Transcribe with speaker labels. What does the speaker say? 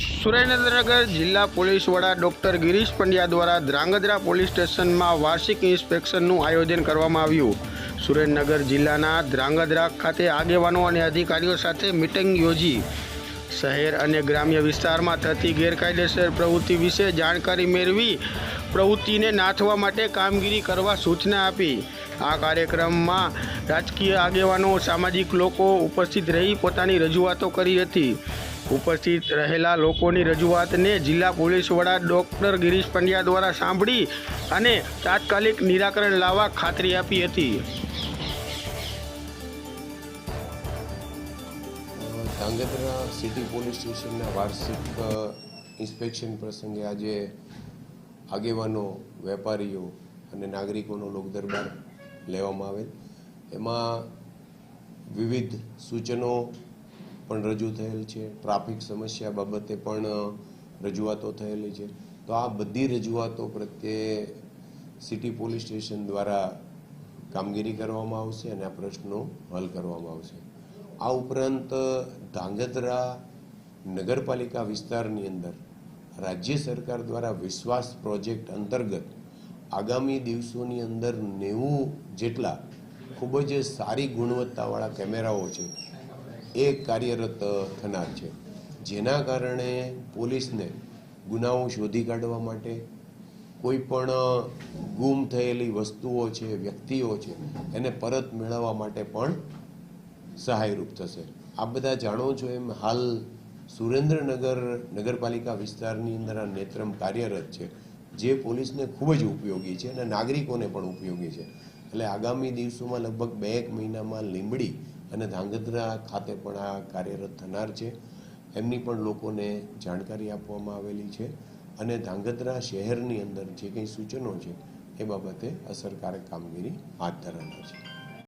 Speaker 1: સુરેન્દ્રનગર જિલ્લા પોલીસ વડા ડોક્ટર ગિરીશ પંડ્યા દ્વારા ધ્રાંગધ્રા પોલીસ સ્ટેશનમાં વાર્ષિક ઇન્સ્પેક્શનનું આયોજન કરવામાં આવ્યું. સુરેન્દ્રનગર જિલ્લાના ધ્રાંગધ્રા ખાતે આગેવાનો અને અધિકારીઓ સાથે મિટિંગ યોજી. શહેર અને ગ્રામ્ય વિસ્તારમાં થતી ગેરકાયદેસર પ્રવૃત્તિ વિશે જાણકારી મેળવી, પ્રવૃત્તિને નાથવા માટે કામગીરી કરવા સૂચના આપી. આ કાર્યક્રમમાં રાજકીય આગેવાનો, સામાજિક લોકો ઉપસ્થિત રહી પોતાની રજૂઆતો કરી હતી. ઉપસ્થિત રહેલા લોકોની રજૂઆતને જિલ્લા પોલીસ વડા ડૉક્ટર ગિરીશ પંડ્યા દ્વારા સાંભળી અને તાત્કાલિક નિરાકરણ લાવવા ખાતરી આપી હતી.
Speaker 2: ધ્રાંગધ્રા સિટી પોલીસ સ્ટેશનના વાર્ષિક ઇન્સ્પેક્શન પ્રસંગે આજે આગેવાનો, વેપારીઓ અને નાગરિકોનો લોકદરબાર લેવામાં આવેલ. એમાં વિવિધ સૂચનો પણ રજૂ થયેલ છે. ટ્રાફિક સમસ્યા બાબતે પણ રજૂઆતો થયેલી છે. તો આ બધી રજૂઆતો પ્રત્યે સિટી પોલીસ સ્ટેશન દ્વારા કામગીરી કરવામાં આવશે અને આ પ્રશ્નો હલ કરવામાં આવશે. આ ઉપરાંત, ધાંગધ્રા નગરપાલિકા વિસ્તારની અંદર રાજ્ય સરકાર દ્વારા વિશ્વાસ પ્રોજેક્ટ અંતર્ગત આગામી દિવસોની અંદર નેવું જેટલા ખૂબ જ સારી ગુણવત્તાવાળા કેમેરાઓ છે. એ કાર્યરત થનાર છે. જેના કારણે પોલીસને ગુનાઓ શોધી કાઢવા માટે કોઈ પણ ગુમ થયેલી વસ્તુઓ છે, વ્યક્તિઓ છે, એને પરત મેળવવા માટે પણ સહાયરૂપ થશે. આ બધા જાણો છો એમ હાલ સુરેન્દ્રનગર નગરપાલિકા વિસ્તારની અંદર આ નેત્રમ કાર્યરત છે, જે પોલીસને ખૂબ જ ઉપયોગી છે અને નાગરિકોને પણ ઉપયોગી છે. એટલે આગામી દિવસોમાં લગભગ બે એક મહિનામાં લીંબડી અને ધાંગધ્રા ખાતે પણ આ કાર્યરત થનાર છે. એમની પણ લોકોને જાણકારી આપવામાં આવેલી છે અને ધાંગધ્રા શહેરની અંદર જે કંઈ સૂચનો છે એ બાબતે અસરકારક કામગીરી હાથ ધરાનાર છે.